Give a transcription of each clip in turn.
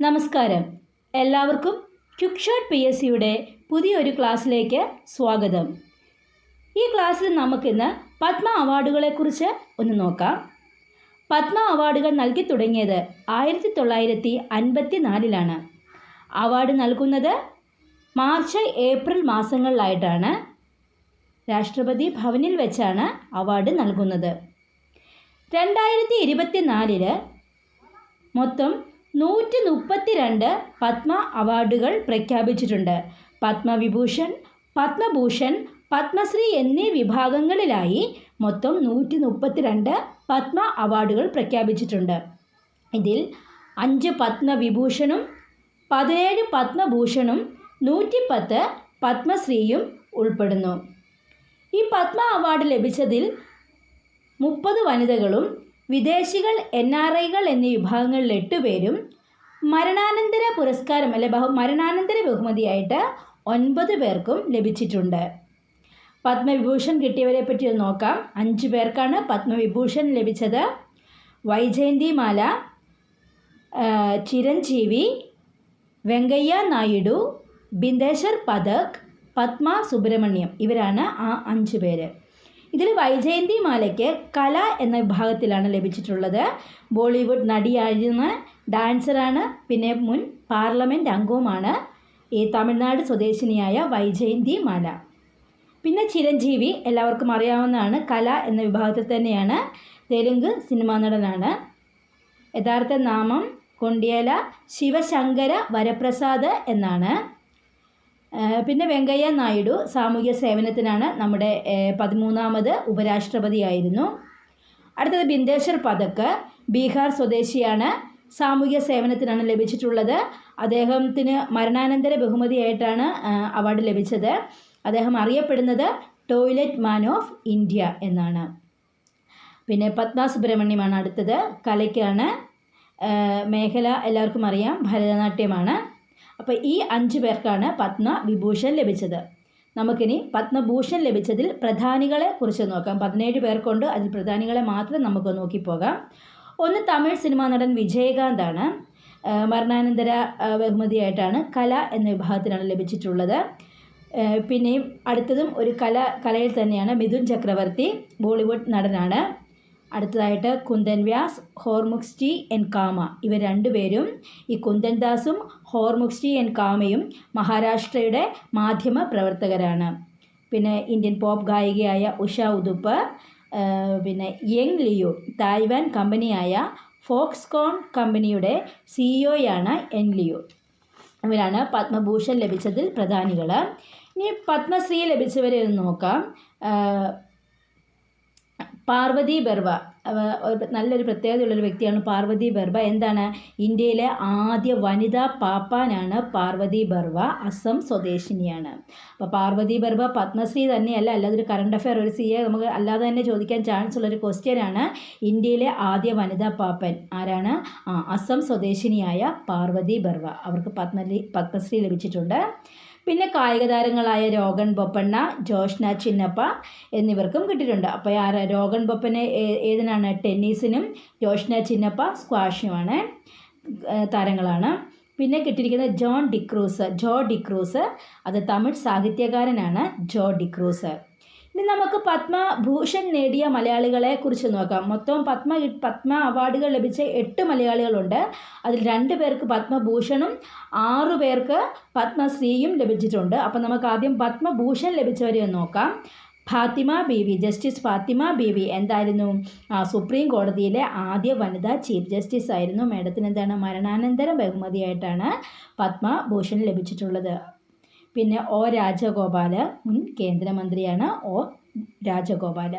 നമസ്കാരം. എല്ലാവർക്കും quick P S സിയുടെ പുതിയൊരു ക്ലാസ്സിലേക്ക് സ്വാഗതം. ഈ ക്ലാസ്സിൽ നമുക്കിന്ന് പത്മ അവാർഡുകളെക്കുറിച്ച് ഒന്ന് നോക്കാം. പത്മ അവാർഡുകൾ നൽകി തുടങ്ങിയത് ആയിരത്തി തൊള്ളായിരത്തി അൻപത്തി നാലിലാണ് അവാർഡ് നൽകുന്നത് മാർച്ച് ഏപ്രിൽ മാസങ്ങളിലായിട്ടാണ്. രാഷ്ട്രപതി ഭവനിൽ വെച്ചാണ് അവാർഡ് നൽകുന്നത്. രണ്ടായിരത്തി ഇരുപത്തി നാലിൽ മൊത്തം നൂറ്റി മുപ്പത്തി രണ്ട് പത്മ അവാർഡുകൾ പ്രഖ്യാപിച്ചിട്ടുണ്ട്. പത്മവിഭൂഷൺ പത്മഭൂഷൺ പത്മശ്രീ എന്നീ വിഭാഗങ്ങളിലായി മൊത്തം നൂറ്റി മുപ്പത്തിരണ്ട് പത്മ അവാർഡുകൾ പ്രഖ്യാപിച്ചിട്ടുണ്ട്. ഇതിൽ അഞ്ച് പത്മവിഭൂഷണും പതിനേഴ് പത്മഭൂഷണും നൂറ്റിപ്പത്ത് പത്മശ്രീയും ഉൾപ്പെടുന്നു. ഈ പത്മ അവാർഡ് ലഭിച്ചതിൽ മുപ്പത് വനിതകളും വിദേശികൾ എൻ ആർ ഐകൾ എന്നീ വിഭാഗങ്ങളിൽ എട്ടുപേരും മരണാനന്തര പുരസ്കാരം അല്ലെ ബഹു മരണാനന്തര ബഹുമതിയായിട്ട് ഒൻപത് പേർക്കും ലഭിച്ചിട്ടുണ്ട്. പത്മവിഭൂഷൺ കിട്ടിയവരെ പറ്റി നോക്കാം. അഞ്ച് പേർക്കാണ് പത്മവിഭൂഷൺ ലഭിച്ചത്. വൈജയന്തിമാല ചിരഞ്ജീവി വെങ്കയ്യ നായിഡു ബിന്ദേശ്വർ പഥക് പത്മ സുബ്രഹ്മണ്യം. ഇവരാണ് ആ അഞ്ച് പേര്. ഇതിൽ വൈജയന്തി മാലയ്ക്ക് കല എന്ന വിഭാഗത്തിലാണ് ലഭിച്ചിട്ടുള്ളത്. ബോളിവുഡ് നടിയായിരുന്ന ഡാൻസറാണ് പിന്നെ മുൻ പാർലമെന്റ് അംഗവുമാണ് ഈ തമിഴ്നാട് സ്വദേശിനിയായ വൈജയന്തി മാല. പിന്നെ ചിരഞ്ജീവി എല്ലാവർക്കും അറിയാവുന്നതാണ് കല എന്ന വിഭാഗത്തിൽ തന്നെയാണ്. തെലുങ്ക് സിനിമാ നടനാണ്. യഥാർത്ഥ നാമം കൊണ്ടിയല ശിവശങ്കര വരപ്രസാദ് എന്നാണ്. പിന്നെ വെങ്കയ്യ നായിഡു സാമൂഹ്യ സേവനത്തിനാണ് നമ്മുടെ പതിമൂന്നാമത് ഉപരാഷ്ട്രപതിയായിരുന്നു. അടുത്തത് ബിന്ദേശ്വർ പതക്ക് ബീഹാർ സ്വദേശിയാണ്. സാമൂഹ്യ സേവനത്തിനാണ് ലഭിച്ചിട്ടുള്ളത്. അദ്ദേഹത്തിന് മരണാനന്തര ബഹുമതിയായിട്ടാണ് അവാർഡ് ലഭിച്ചത്. അദ്ദേഹം അറിയപ്പെടുന്നത് ടോയ്ലറ്റ് മാൻ ഓഫ് ഇന്ത്യ എന്നാണ്. പിന്നെ പത്മ സുബ്രഹ്മണ്യമാണ് അടുത്തത്. കലയ്ക്കാണ്. മേഖല എല്ലാവർക്കും അറിയാം. ഭരതനാട്യമാണ്. അപ്പോൾ ഈ അഞ്ച് പേർക്കാണ് പത്മ വിഭൂഷൺ ലഭിച്ചത്. നമുക്കിനി പത്മഭൂഷൺ ലഭിച്ചതിൽ പ്രധാനികളെ കുറിച്ച് നോക്കാം. പതിനേഴ് പേർക്കൊണ്ട്. അതിൽ പ്രധാനികളെ മാത്രം നമുക്ക് നോക്കിപ്പോകാം ഒന്ന് തമിഴ് സിനിമാ നടൻ വിജയകാന്താണ് മരണാനന്തര ബഹുമതിയായിട്ടാണ് കല എന്ന വിഭാഗത്തിനാണ് ലഭിച്ചിട്ടുള്ളത്. പിന്നെയും അടുത്തതും ഒരു കല കലയിൽ തന്നെയാണ് മിഥുൻ ചക്രവർത്തി ബോളിവുഡ് നടനാണ്. അടുത്തതായിട്ട് കുന്ദൻ വ്യാസ് ഹോർമുക്സ്റ്റി എൻ കാമ. ഇവർ രണ്ടുപേരും ഈ കുന്ദൻ ദാസും ഹോർമുക്സ്റ്റി എൻ കാമയും മഹാരാഷ്ട്രയുടെ മാധ്യമ പ്രവർത്തകരാണ്. പിന്നെ ഇന്ത്യൻ പോപ്പ് ഗായികയായ ഉഷ ഉദുപ്പ് പിന്നെ യങ് ലിയു തായ്വാൻ കമ്പനിയായ ഫോക്സ്കോൺ കമ്പനിയുടെ സിഇഒയാണ് എൻ ലിയു. ഇവരാണ് പത്മഭൂഷൺ ലഭിച്ചതിൽ പ്രധാനികൾ ഇനി പത്മശ്രീ ലഭിച്ചവരെ നോക്കാം. പാർവതി ബർവ. നല്ലൊരു പ്രത്യേകതയുള്ളൊരു വ്യക്തിയാണ് പാർവതി ബർവ. എന്താണ്? ഇന്ത്യയിലെ ആദ്യ വനിതാ പാപ്പാനാണ് പാർവതി ബർവ. അസം സ്വദേശിനിയാണ്. അപ്പോൾ പാർവതി ബർവ പത്മശ്രീ തന്നെയല്ല അല്ലാതെ ഒരു കറണ്ട് അഫയർ ഒരു സി എ നമുക്ക് അല്ലാതെ തന്നെ ചോദിക്കാൻ ചാൻസ് ഉള്ളൊരു ക്വസ്റ്റ്യനാണ് ഇന്ത്യയിലെ ആദ്യ വനിതാ പാപ്പൻ ആരാണ്? അസം സ്വദേശിനിയായ പാർവതി ബർവ. അവർക്ക് പത്മലി പത്മശ്രീ ലഭിച്ചിട്ടുണ്ട്. പിന്നെ കായിക താരങ്ങളായ രോഗൻ ബൊപ്പണ്ണ ജോഷ്ന ചിന്നപ്പ എന്നിവർക്കും കിട്ടിയിട്ടുണ്ട്. അപ്പോൾ ആരാ? രോഗൻ ബൊപ്പനെ ഏതിനാണ്? ടെന്നീസിനും ജോഷ്ന ചിന്നപ്പ സ്ക്വാഷിനുമാണ് താരങ്ങളാണ്. പിന്നെ കിട്ടിയിരിക്കുന്നത് ജോൺ ഡിക്രൂസ്. ജോ ഡിക്രൂസ് അത് തമിഴ് സാഹിത്യകാരനാണ്. ജോ ഡിക്രൂസ്. ഇനി നമുക്ക് പത്മഭൂഷൺ നേടിയ മലയാളികളെ കുറിച്ച് നോക്കാം. മൊത്തം പത്മ പത്മ അവാർഡുകൾ ലഭിച്ച എട്ട് മലയാളികളുണ്ട്. അതിൽ രണ്ട് പേർക്ക് പത്മഭൂഷണും ആറു പേർക്ക് പത്മശ്രീയും ലഭിച്ചിട്ടുണ്ട്. അപ്പം നമുക്ക് ആദ്യം പത്മഭൂഷൺ ലഭിച്ചവരെ നോക്കാം. Fathima B V justice Fathima B V എന്തായിരുന്നു സുപ്രീം കോടതിയിലെ ആദ്യ വനിതാ ചീഫ് ജസ്റ്റിസ് ആയിരുന്നു. മേഡത്തിന് എന്താണ്? മരണാനന്തര ബഹുമതിയായിട്ടാണ് പത്മഭൂഷൺ ലഭിച്ചിട്ടുള്ളത്. പിന്നെ ഒ രാജഗോപാൽ മുൻ കേന്ദ്രമന്ത്രിയാണ് ഒ രാജഗോപാൽ.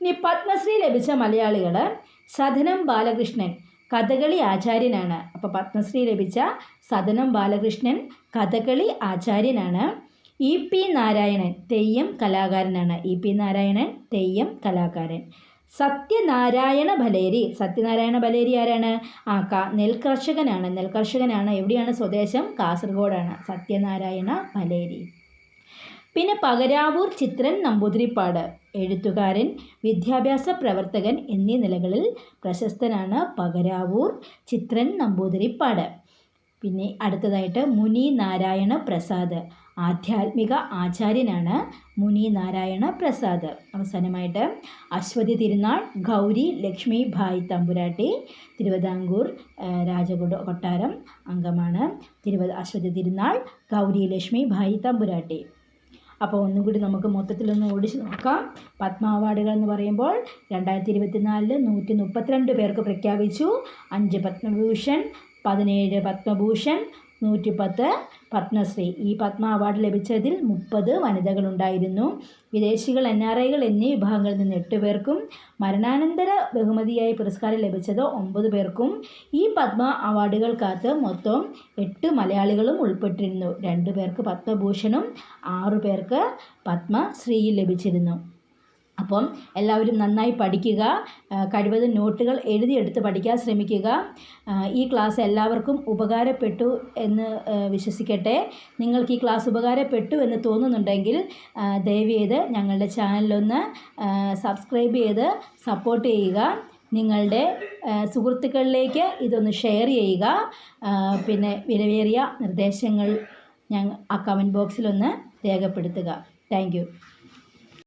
ഇനി പത്മശ്രീ ലഭിച്ച മലയാളികൾ സദനം ബാലകൃഷ്ണൻ കഥകളി ആചാര്യനാണ്. അപ്പോൾ പത്മശ്രീ ലഭിച്ച സദനം ബാലകൃഷ്ണൻ കഥകളി ആചാര്യനാണ്. ഇ പി നാരായണൻ തെയ്യം കലാകാരനാണ്. ഇ പി നാരായണൻ തെയ്യം കലാകാരൻ. സത്യനാരായണ ബലേരി. സത്യനാരായണ ബലേരി ആരാണ്? ആ കാ നെൽകർഷകനാണ്. നെൽകർഷകനാണ്. എവിടെയാണ് സ്വദേശം? കാസർഗോഡാണ്. സത്യനാരായണ ബലേരി. പിന്നെ പകരാവൂർ ചിത്രൻ നമ്പൂതിരിപ്പാട്. എഴുത്തുകാരൻ വിദ്യാഭ്യാസ പ്രവർത്തകൻ എന്നീ നിലകളിൽ പ്രശസ്തനാണ് പകരാവൂർ ചിത്രൻ നമ്പൂതിരിപ്പാട്. പിന്നെ അടുത്തതായിട്ട് മുനി നാരായണ പ്രസാദ്. ആധ്യാത്മിക ആചാര്യനാണ് മുനി നാരായണ പ്രസാദ്. അവസാനമായിട്ട് അശ്വതി തിരുനാൾ ഗൗരി ലക്ഷ്മി ഭായ് തമ്പുരാട്ടി തിരുവിതാംകൂർ രാജകുട കൊട്ടാരം അംഗമാണ്. തിരുവ അശ്വതി തിരുനാൾ ഗൗരി ലക്ഷ്മി ഭായ് തമ്പുരാട്ടി. അപ്പോൾ ഒന്നും കൂടി നമുക്ക് മൊത്തത്തിലൊന്ന് ഓടിച്ച് നോക്കാം. പത്മ അവാർഡുകൾ എന്ന് പറയുമ്പോൾ രണ്ടായിരത്തി ഇരുപത്തിനാലിൽ നൂറ്റി മുപ്പത്തിരണ്ട് പേർക്ക് പ്രഖ്യാപിച്ചു. അഞ്ച് പത്മഭൂഷൺ പതിനേഴ് പത്മഭൂഷൺ നൂറ്റിപ്പത്ത് പത്മശ്രീ. ഈ പത്മ അവാർഡ് ലഭിച്ചതിൽ മുപ്പത് വനിതകളുണ്ടായിരുന്നു. വിദേശികൾ എൻ ആർ ഐകൾ എന്നീ വിഭാഗങ്ങളിൽ നിന്ന് എട്ട് പേർക്കും മരണാനന്തര ബഹുമതിയായി പുരസ്കാരം ലഭിച്ചത് ഒമ്പത് പേർക്കും. ഈ പത്മ അവാർഡുകൾക്കകത്ത് മൊത്തം എട്ട് മലയാളികളും ഉൾപ്പെട്ടിരുന്നു. രണ്ട് പേർക്ക് പത്മഭൂഷണും ആറു പേർക്ക് പത്മശ്രീയും ലഭിച്ചിരുന്നു. അപ്പം എല്ലാവരും നന്നായി പഠിക്കുക കഴിവതും നോട്ടുകൾ എഴുതിയെടുത്ത് പഠിക്കാൻ ശ്രമിക്കുക. ഈ ക്ലാസ് എല്ലാവർക്കും ഉപകാരപ്പെട്ടു എന്ന് വിശ്വസിക്കട്ടെ. നിങ്ങൾക്ക് ഈ ക്ലാസ് ഉപകാരപ്പെട്ടു എന്ന് തോന്നുന്നുണ്ടെങ്കിൽ ദയവ് ചെയ്ത് ഞങ്ങളുടെ ചാനലൊന്ന് സബ്സ്ക്രൈബ് ചെയ്ത് സപ്പോർട്ട് ചെയ്യുക. നിങ്ങളുടെ സുഹൃത്തുക്കളിലേക്ക് ഇതൊന്ന് ഷെയർ ചെയ്യുക. പിന്നെ വിലവേറിയ നിർദ്ദേശങ്ങൾ ഞങ്ങൾ ആ കമന്റ് ബോക്സിലൊന്ന് രേഖപ്പെടുത്തുക. താങ്ക്